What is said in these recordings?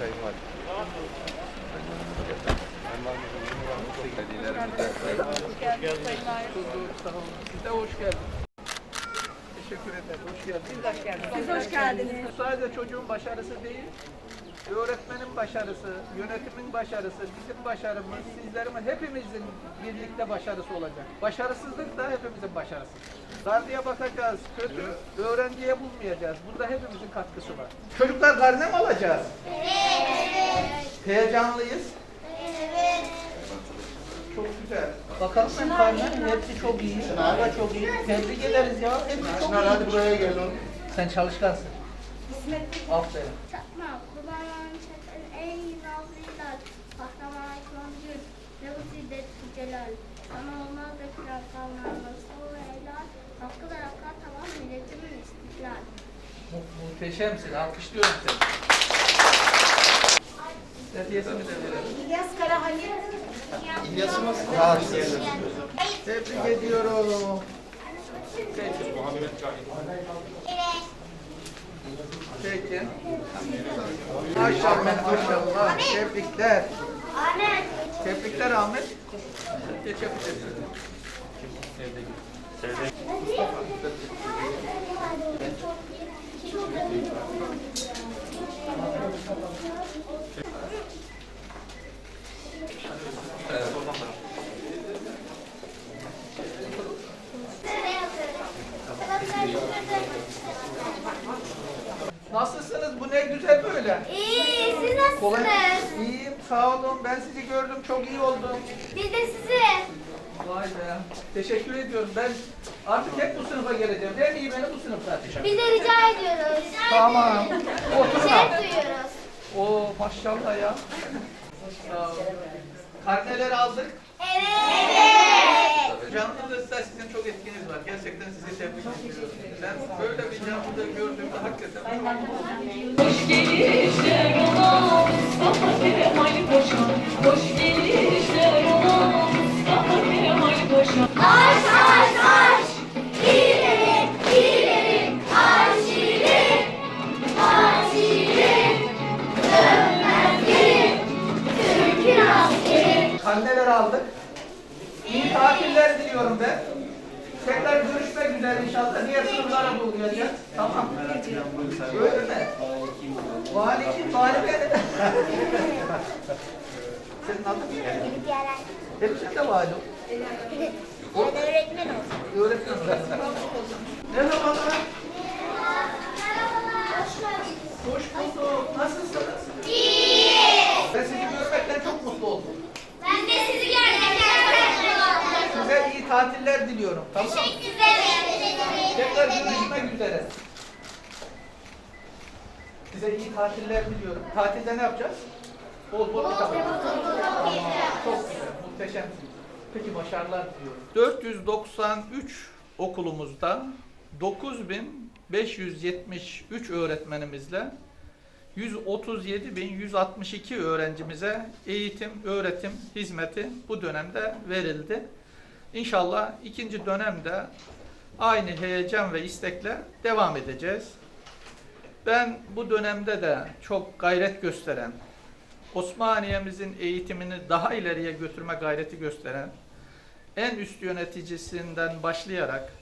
Sayın Valim. Siz de hoş geldiniz. Teşekkür ederim. Hoş geldiniz. Siz hoş geldiniz. Sadece çocuğun başarısı değil, öğretmenin başarısı, yönetimin başarısı, bizim başarımız, sizlerin, hepimizin birlikte başarısı olacak. Başarısızlık da hepimizin başarısı. Karnıya bakacağız, kötü, öğrenciye bulmayacağız. Bunda hepimizin katkısı var. Çocuklar karne mi alacağız? Evet. Heyecanlıyız. Çok güzel. Bakalım ben karne, hepsi çok iyi. Sınav da çok iyi. Tebrik ederiz ya. Hepsi çok iyi. hadi buraya gel oğlum. Sen çalışkansın. Aferin. Çakma, kurbanların çeken ey nazlılar, kahraman ekoncül, ne bu şiddet celal. Sana olmaz da kral kalmaz, sol helal, hakkı da hakka tamam milletimin istiklal. Mu- Muhteşemsin. Alkışlıyorum seni. Hediyesini de verelim. İlyas Karahalit. Tebrik ediyorum. Peki. Peki. Maşallah, maşallah. Tebrikler. Ahmet. Tebrikler Ahmet. Geçebilirsin. Nasılsınız? Bu ne böyle. İyi, siz Kolay. nasılsınız? İyiyim, sağ olun. Ben sizi gördüm, çok iyi oldum. Biz de sizi. Vay be. Teşekkür ediyorum. Ben artık hep bu sınıfa geleceğim. En iyi beni bu sınıfta. Biz de rica ediyoruz. Tamam. Oturun. Şeref duyuyoruz. Oo maşallah ya. Karneleri aldık. Evet. Canlıda da sizin çok etkiniz var. Gerçekten sizi tebrik ediyorum. Ben canlıda gördüğümde hakikaten çok mutlu oldum. Hoş gelişler üzere inşallah. Diğer sınıflara bulacağız. Tamam. Öyle mi? Vali kim? Vali benim. Senin adın? Hep sen de vali. Ben öğretmen olsun. Öğretmen olarak. Merhabalar. Hoş bulduk. Nasılsınız? İyi. Ben sizi görmekten çok mutlu oldum. Ben de sizi görmekten çok Size iyi tatiller diliyorum. Tamam mı? Teşekkür ederim. Tekrar görüşmek üzere. Size iyi tatiller diliyorum. Tatilde ne yapacağız? Bol bol kitap. Çok güzel, muhteşemsiniz. Peki başarılar diliyorum. 493 okulumuzda 9573 öğretmenimizle 137.162 öğrencimize eğitim, öğretim hizmeti bu dönemde verildi. İnşallah ikinci dönemde aynı heyecan ve istekle devam edeceğiz. Ben bu dönemde de çok gayret gösteren, Osmaniye'mizin eğitimini daha ileriye götürme gayreti gösteren, en üst yöneticisinden başlayarak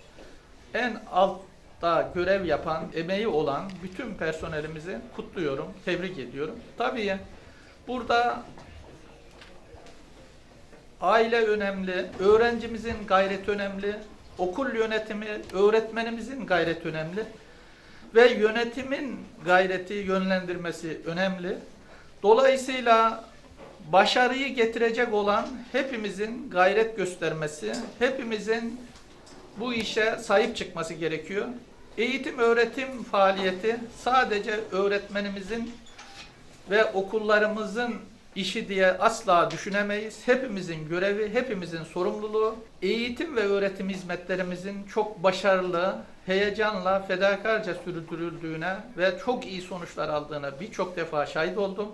en altta görev yapan, emeği olan bütün personelimizi kutluyorum, tebrik ediyorum. Tabii burada aile önemli, öğrencimizin gayreti önemli, okul yönetimi, öğretmenimizin gayreti önemli ve yönetimin gayreti yönlendirmesi önemli. Dolayısıyla başarıyı getirecek olan hepimizin gayret göstermesi, hepimizin bu işe sahip çıkması gerekiyor. Eğitim öğretim faaliyeti sadece öğretmenimizin ve okullarımızın işi diye asla düşünemeyiz. Hepimizin görevi, hepimizin sorumluluğu. Eğitim ve öğretim hizmetlerimizin çok başarılı, heyecanla, fedakarca sürdürüldüğüne ve çok iyi sonuçlar aldığına birçok defa şahit oldum.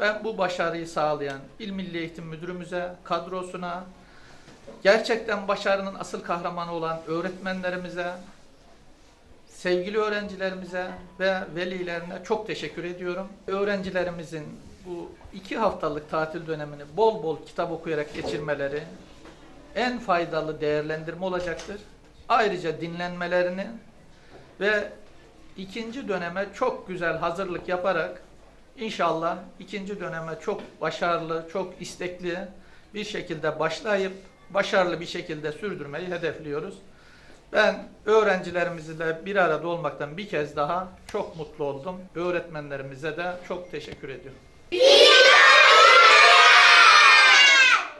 Ben bu başarıyı sağlayan İl Milli Eğitim Müdürümüze, kadrosuna, gerçekten başarının asıl kahramanı olan öğretmenlerimize, sevgili öğrencilerimize ve velilerine çok teşekkür ediyorum. Öğrencilerimizin bu iki haftalık tatil dönemini bol bol kitap okuyarak geçirmeleri en faydalı değerlendirme olacaktır. Ayrıca dinlenmelerini ve ikinci döneme çok güzel hazırlık yaparak inşallah ikinci döneme çok başarılı, çok istekli bir şekilde başlayıp başarılı bir şekilde sürdürmeyi hedefliyoruz. Ben öğrencilerimizle bir arada olmaktan bir kez daha çok mutlu oldum. Öğretmenlerimize de çok teşekkür ediyorum.